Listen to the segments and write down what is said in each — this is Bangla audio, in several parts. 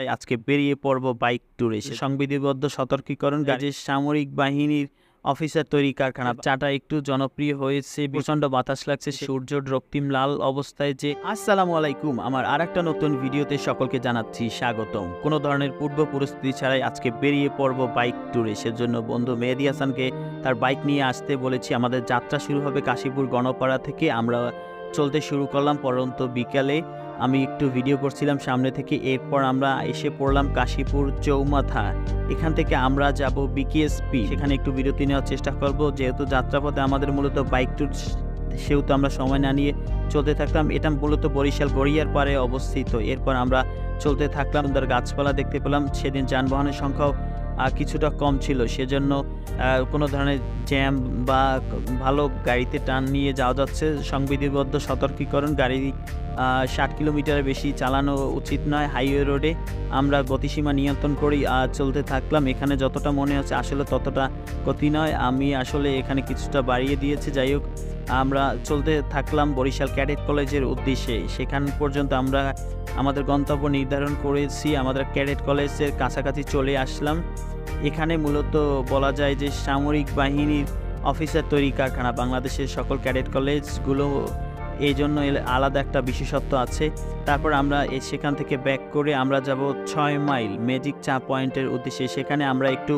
তাই আজকে বেরিয়ে পড়ব বাইক ট্যুরে সংবিধিবদ্ধ সতর্কীকরণ গাড়ির সামরিক বাহিনীর অফিসার তৈরি কারখানা। চাটা একটু জনপ্রিয় হয়েছে প্রচণ্ড বাতাস লাগছে সূর্য রক্তিম লাল অবস্থায় যে। আসসালামু আলাইকুম আমার আর একটা নতুন ভিডিওতে সকলকে জানাচ্ছি স্বাগতম। কোনো ধরনের পূর্ব পরিস্থিতি ছাড়াই আজকে বেরিয়ে পড়ব বাইক ট্যুরে সেজন্য বন্ধু মেহেদি হাসানকে তার বাইক নিয়ে আসতে বলেছি। আমাদের যাত্রা শুরু হবে কাশীপুর গণপাড়া থেকে। আমরা চলতে শুরু করলাম পরন্ত বিকালে। আমি একটু ভিডিও করছিলাম সামনে থেকে, এরপর আমরা এসে পড়লাম কাশীপুর চৌমাথা। এখান থেকে আমরা যাব বিকেএসপি সেখানে একটু বিরতি নেওয়ার চেষ্টা করব, যেহেতু যাত্রাপথে আমাদের মূলত বাইক ট্যুর সেহেতু আমরা সময় না নিয়ে চলতে থাকলাম এটা মূলত বরিশাল গড়িয়ার পারে অবস্থিত। এরপর আমরা চলতে থাকলাম তার গাছপালা দেখতে পেলাম। সেদিন যানবাহনের সংখ্যাও কিছুটা কম ছিল। সেজন্য কোনো ধরনের জ্যাম বা ভালো গাড়িতে টান নিয়ে যাওয়া যাচ্ছে। সংবিধিবদ্ধ সতর্কীকরণ, গাড়ি ষাট কিলোমিটারের বেশি চালানো উচিত নয়। হাইওয়ে রোডে আমরা গতিসীমা নিয়ন্ত্রণ করেই চলতে থাকলাম। এখানে যতটা মনে হচ্ছে আসলে ততটা গতি নয়। আমি আসলে এখানে কিছুটা বাড়িয়ে দিয়েছি। যাই হোক, আমরা চলতে থাকলাম বরিশাল ক্যাডেট কলেজের উদ্দেশ্যে। সেখান পর্যন্ত আমরা আমাদের গন্তব্য নির্ধারণ করেছি, আমাদের ক্যাডেট কলেজের কাছাকাছি চলে আসলাম। এখানে মূলত বলা যায় যে সামরিক বাহিনীর অফিসার তৈরি কারখানা, বাংলাদেশের সকল ক্যাডেট কলেজগুলো। এই জন্য আলাদা একটা বিশেষত্ব আছে। তারপর আমরা সেখান থেকে ব্যাক করে আমরা যাব ছয় মাইল ম্যাজিক চা পয়েন্টের উদ্দেশ্যে। সেখানে আমরা একটু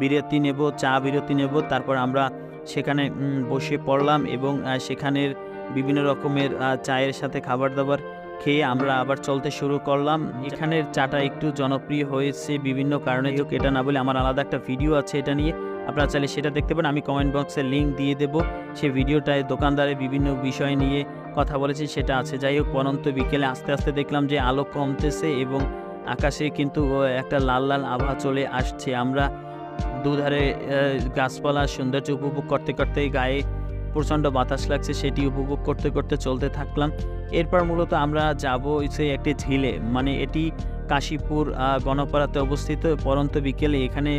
বিরতি নেব, চা বিরতি নেব, তারপর আমরা সেখানে বসে পড়লাম এবং সেখানের বিভিন্ন রকমের চায়ের সাথে খাবার দাবার খেয়ে আমরা আবার চলতে শুরু করলাম। এখানের চাটা একটু জনপ্রিয় হয়েছে বিভিন্ন কারণে। যোগ এটা না বলে আমার আলাদা একটা ভিডিও আছে এটা নিয়ে। আপনারা চাইলে সেটা দেখতে পারেন। আমি কমেন্ট বক্সে লিঙ্ক দিয়ে দেবো। সেই ভিডিওটায় দোকানদারের বিভিন্ন বিষয় নিয়ে কথা বলেছি, সেটা আছে। যাই হোক, পরন্ত বিকেলে আস্তে আস্তে দেখলাম যে আলো কমতেছে এবং আকাশে কিন্তু একটা লাল লাল আভা চলে আসছে। আমরা দুধারে গাছপালা সৌন্দর্য উপভোগ করতে করতে গায়ে প্রচণ্ড বাতাস লাগছে, সেটি উপভোগ করতে করতে চলতে থাকলাম। এরপর মূলত আমরা যাব সেই একটি ঝিলে মানে এটি কাশীপুর গণপাড়াতে অবস্থিত। পরন্ত বিকেলে এখানে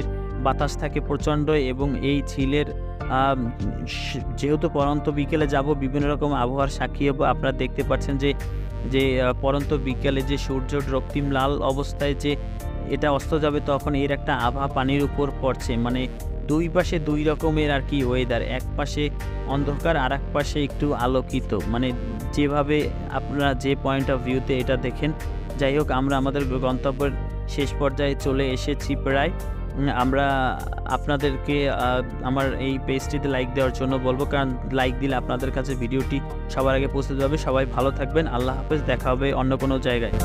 বাতাস থাকে প্রচণ্ড এবং এই ঝিলের যেহেতু পরন্ত বিকেলে যাব, বিভিন্ন রকম আবহাওয়ার সাক্ষী হব। আপনারা দেখতে পাচ্ছেন যে যে পরন্ত বিকেলে যে সূর্য রক্তিম লাল অবস্থায় যে এটা অস্ত যাবে, তখন এর একটা আভা পানির উপর পড়ছে। মানে দুই পাশে দুই রকমের আর কি ওয়েদার এক পাশে অন্ধকার আর এক পাশে একটু আলোকিত। মানে যেভাবে আপনারা যে পয়েন্ট অফ ভিউতে এটা দেখেন, যাই হোক, আমরা আমাদের গন্তব্যের শেষ পর্যায়ে চলে এসেছি প্রায়। আমরা আপনাদেরকে আমার এই পেজটিতে লাইক দেওয়ার জন্য বলব, কারণ লাইক দিলে আপনাদের কাছে ভিডিওটি সবার আগে পৌঁছে যাবে। সবাই ভালো থাকবেন, আল্লাহ হাফেজ, দেখা হবে অন্য কোনো জায়গায়।